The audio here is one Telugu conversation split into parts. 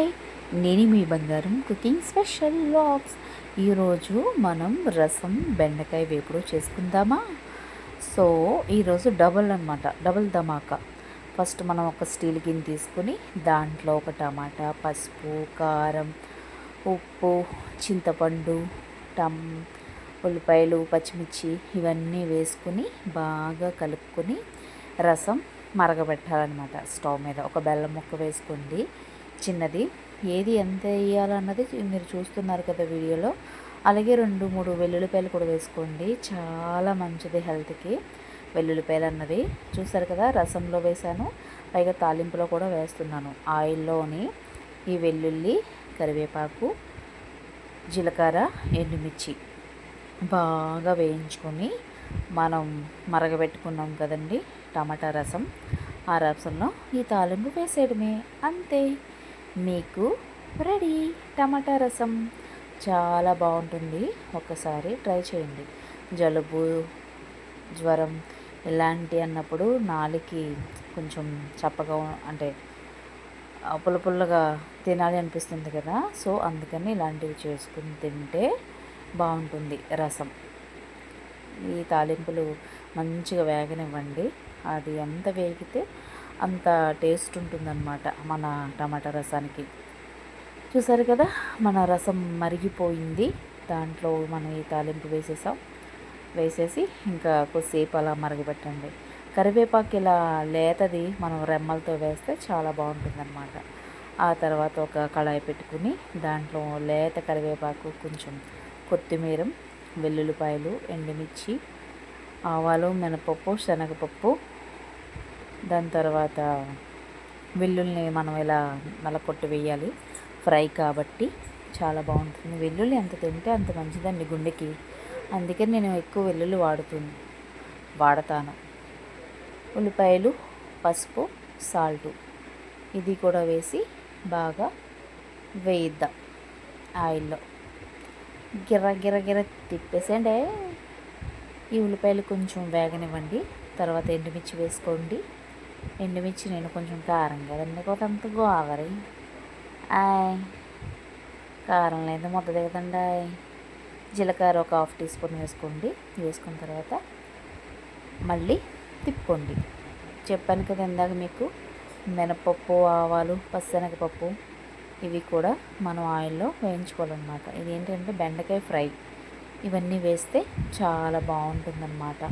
హాయ్. నేను మీ బంగారం కుకింగ్ స్పెషల్ వ్లాగ్స్ ఈరోజు మనం రసం బెండకాయ వేపుడు చేసుకుందామా? సో ఈరోజు డబల్ అనమాట డబల్ ధమాకా. ఫస్ట్ మనం ఒక స్టీల్ గిన్నె తీసుకుని దాంట్లో ఒక టమాటా పసుపు కారం ఉప్పు చింతపండు టమ్ ఉల్లిపాయలు పచ్చిమిర్చి ఇవన్నీ వేసుకుని బాగా కలుపుకొని రసం మరగబెట్టాలన్నమాట. స్టవ్ మీద ఒక బెల్లం ముక్క వేసుకోండి. చిన్నది. ఏది ఎంత వేయాలన్నది మీరు చూస్తున్నారు కదా వీడియోలో. అలాగే రెండు మూడు వెల్లుల్లిపాయలు కూడా వేసుకోండి. చాలా మంచిది హెల్త్కి. వెల్లుల్లిపాయలు అన్నది చూసారు కదా రసంలో వేసాను. పైగా తాలింపులో కూడా వేస్తున్నాను. ఆయిల్లోని ఈ వెల్లుల్లి కరివేపాకు జీలకర్ర ఎండుమిర్చి బాగా వేయించుకొని మనం మరగబెట్టుకున్నాం కదండి టమాటా రసం. ఆ రసంలో ఈ తాలింపు వేసేయడమే. అంతే. మీకు రెడీ టమాటా రసం. చాలా బాగుంటుంది. ఒకసారి ట్రై చేయండి. జలుబు జ్వరం ఇలాంటి అన్నప్పుడు నాలికి కొంచెం చప్పగా అంటే పుల్లపుల్లగా తినాలి అనిపిస్తుంది కదా. సో అందుకని ఇలాంటివి చేసుకుని తింటే బాగుంటుంది రసం. ఈ తాలింపులు మంచిగా వేగనివ్వండి. అది ఎంత వేగితే అంత టేస్ట్ ఉంటుందన్నమాట మన టమాటా రసానికి. చూసారు కదా మన రసం మరిగిపోయింది. దాంట్లో మనం ఈ తాలింపు వేసేసాం. వేసేసి ఇంకా కొద్దిసేపు అలా మరగబెట్టండి. కరివేపాకు ఇలా లేతది మనం రెమ్మలతో వేస్తే చాలా బాగుంటుందన్నమాట. ఆ తర్వాత ఒక కళాయి పెట్టుకుని దాంట్లో లేత కరివేపాకు కొంచెం కొత్తిమీర వెల్లుల్లిపాయలు ఎండుమిర్చి ఆవాలు మినపప్పు శనగపప్పు దాని తర్వాత వెల్లుల్ని మనం ఇలా నలకొట్టి వేయాలి? ఫ్రై కాబట్టి చాలా బాగుంటుంది. వెల్లుల్లి ఎంత తింటే అంత మంచిదండి గుండెకి. అందుకే నేను ఎక్కువ వెల్లుల్లి వాడుతుంది వాడతాను. ఉల్లిపాయలు పసుపు సాల్టు ఇది కూడా వేసి బాగా వేయిద్దాం ఆయిల్లో. గిర్ర గిర్ర గిర్ర తిప్పేసేయండి. ఈ ఉల్లిపాయలు కొంచెం వేగనివ్వండి. తర్వాత ఎండుమిర్చి వేసుకోండి. ఎండుమిర్చి నేను కొంచెం కారం కదండి కొంత గోవరి. ఆయ్ కారం లేదు మొత్త దిగదండి జీలకర్ర ఒక హాఫ్ టీ స్పూన్ వేసుకోండి వేసుకున్న తర్వాత మళ్ళీ తిప్పుకోండి. చెప్పాను కదా ఇందాక మీకు మినపప్పు ఆవాలు పచ్చనగపప్పు ఇవి కూడా మనం ఆయిల్లో వేయించుకోవాలన్నమాట. ఇది ఏంటంటే బెండకాయ ఫ్రై. ఇవన్నీ వేస్తే చాలా బాగుంటుందన్నమాట.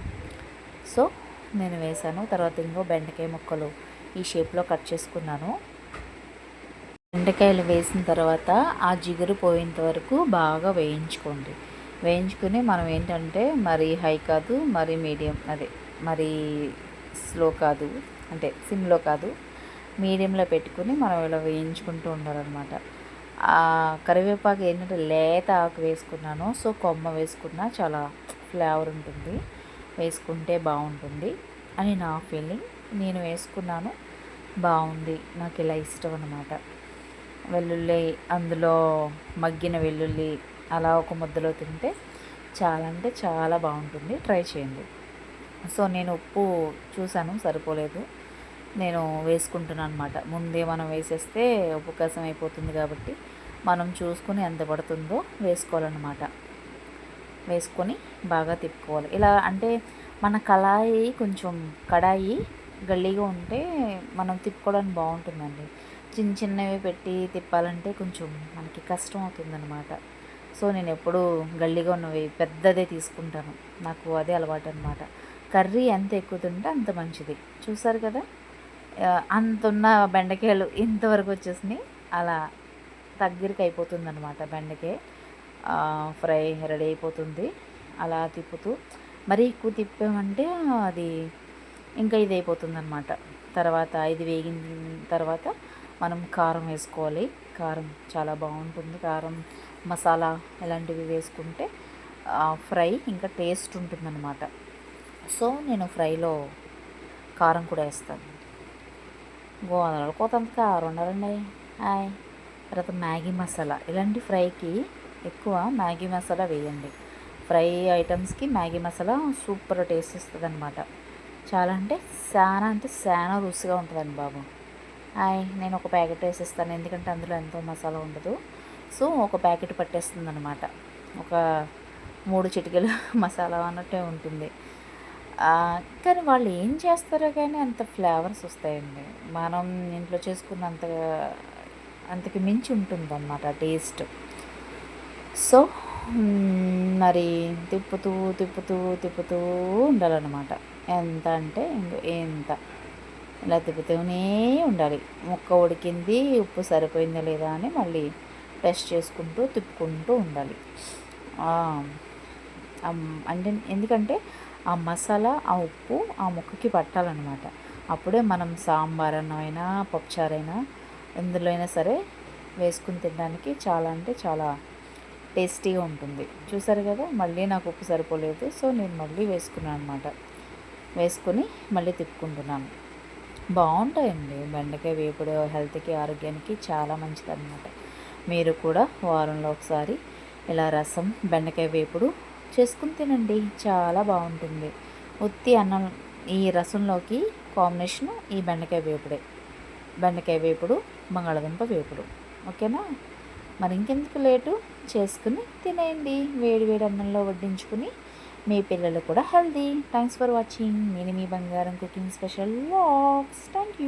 సో నేను వేసాను తర్వాత ఇంకో బెండకాయ ముక్కలు ఈ షేప్లో కట్ చేసుకున్నాను. బెండకాయలు వేసిన తర్వాత ఆ జిగురు పోయేంత వరకు బాగా వేయించుకోండి. వేయించుకుని మనం ఏంటంటే మరి హై కాదు మరి మీడియం అదే మరి స్లో కాదు అంటే సిమ్లో కాదు మీడియంలో పెట్టుకుని మనం ఇలా వేయించుకుంటూ ఉండాలన్నమాట. కరివేపాకు ఏంటంటే లేత ఆకు వేసుకున్నాను. సో కొమ్మ వేసుకున్నా చాలా ఫ్లేవర్ ఉంటుంది. వేసుకుంటే బాగుంటుంది అని నా ఫీలింగ్. నేను వేసుకున్నాను బాగుంది నాకు ఇలా ఇష్టం అనమాట వెల్లుల్లి అందులో మగ్గిన వెల్లుల్లి అలా ఒక ముద్దలో తింటే చాలా అంటే చాలా బాగుంటుంది. ట్రై చేయండి. సో నేను ఉప్పు చూసాను సరిపోలేదు. నేను వేసుకుంటున్నాను అనమాట ముందే మనం వేసేస్తే ఉపకాసం అయిపోతుంది కాబట్టి మనం చూసుకుని ఎంత పడుతుందో వేసుకోవాలన్నమాట. వేసుకొని బాగా తిప్పుకోవాలి. ఇలా అంటే మన కళాయి కొంచెం కడాయి గల్లీగా ఉంటే మనం తిప్పుకోవడానికి బాగుంటుందండి. చిన్న చిన్నవి పెట్టి తిప్పాలంటే కొంచెం మనకి కష్టం అవుతుందన్నమాట. సో నేను ఎప్పుడు గల్లీగా ఉన్నవి పెద్దదే తీసుకుంటాను. నాకు అదే అలవాటు అనమాట కర్రీ ఎంత ఎక్కువ తింటే అంత మంచిది. చూసారు కదా? అంత ఉన్న బెండకాయలు ఇంతవరకు వచ్చేసినాయి. అలా దగ్గరికి అయిపోతుంది అనమాట బెండకాయ. ఫ్రై రెడీ అయిపోతుంది. అలా తిప్పుతూ మరీ ఎక్కువ తిప్పామంటే అది ఇంకా ఇది అయిపోతుంది అనమాట తర్వాత ఇది వేగిన తర్వాత మనం కారం వేసుకోవాలి. కారం చాలా బాగుంటుంది. కారం మసాలా ఇలాంటివి వేసుకుంటే ఫ్రై ఇంకా టేస్ట్ ఉంటుందన్నమాట. సో నేను ఫ్రైలో కారం కూడా వేస్తాను. గోదావరి కోతంత కారం ఉండాలండి హాయ్. తర్వాత మ్యాగీ మసాలా ఇలాంటి ఫ్రైకి ఎక్కువ మ్యాగీ మసాలా వేయండి. ఫ్రై ఐటమ్స్కి మ్యాగీ మసాలా సూపర్ టేస్ట్ ఇస్తుంది అనమాట చాలా అంటే చాలా అంటే చాలా రుచిగా ఉంటుందండి బాబు. హాయ్ నేను ఒక ప్యాకెట్ వేసిస్తాను. ఎందుకంటే అందులో ఎంతో మసాలా ఉండదు. సో ఒక ప్యాకెట్ పట్టేస్తుంది అనమాట ఒక మూడు చిటికలు మసాలా అన్నట్టే ఉంటుంది. కానీ వాళ్ళు ఏం చేస్తారో కానీ అంత ఫ్లేవర్స్ వస్తాయండి. మనం ఇంట్లో చేసుకున్నంత అంతకి మించి ఉంటుంది అన్నమాట టేస్ట్. సో మరి తిప్పుతూ తిప్పుతూ తిప్పుతూ ఉండాలన్నమాట. ఎంత అంటే ఎంత. ఇలా తిప్పుతూనే ఉండాలి. ముక్క ఉడికింది ఉప్పు సరిపోయిందా లేదా అని మళ్ళీ టెస్ట్ చేసుకుంటూ తిప్పుకుంటూ ఉండాలి. అంటే ఎందుకంటే ఆ మసాలా ఆ ఉప్పు ఆ ముక్కకి పట్టాలన్నమాట. అప్పుడే మనం సాంబార్ అన్నమైనా పప్పుచారైనా ఎందులో అయినా సరే వేసుకుని తినడానికి చాలా అంటే చాలా టేస్టీగా ఉంటుంది. చూసారు కదా మళ్ళీ నాకు ఉప్పు సరిపోలేదు సో నేను మళ్ళీ వేసుకున్నాను అనమాట వేసుకొని మళ్ళీ తిప్పుకుంటున్నాను. బాగుంటాయండి. బెండకాయ వేపుడు హెల్త్కి ఆరోగ్యానికి చాలా మంచిది అనమాట మీరు కూడా వారంలో ఒకసారి ఇలా రసం బెండకాయ వేపుడు చేసుకుని తినండి. చాలా బాగుంటుంది. ఉత్తి అన్నం ఈ రసంలోకి కాంబినేషను ఈ బెండకాయ వేపుడే. బెండకాయ వేపుడు బంగాళదుంప వేపుడు. ఓకేనా? మరి ఇంకెందుకు లేటు? చేసుకుని తినేయండి. వేడి వేడి అన్నంలో వడ్డించుకుని మీ పిల్లలు కూడా హెల్దీ థ్యాంక్స్ ఫర్ వాచింగ్ నేను మీ బంగారం cooking special vlogs thank you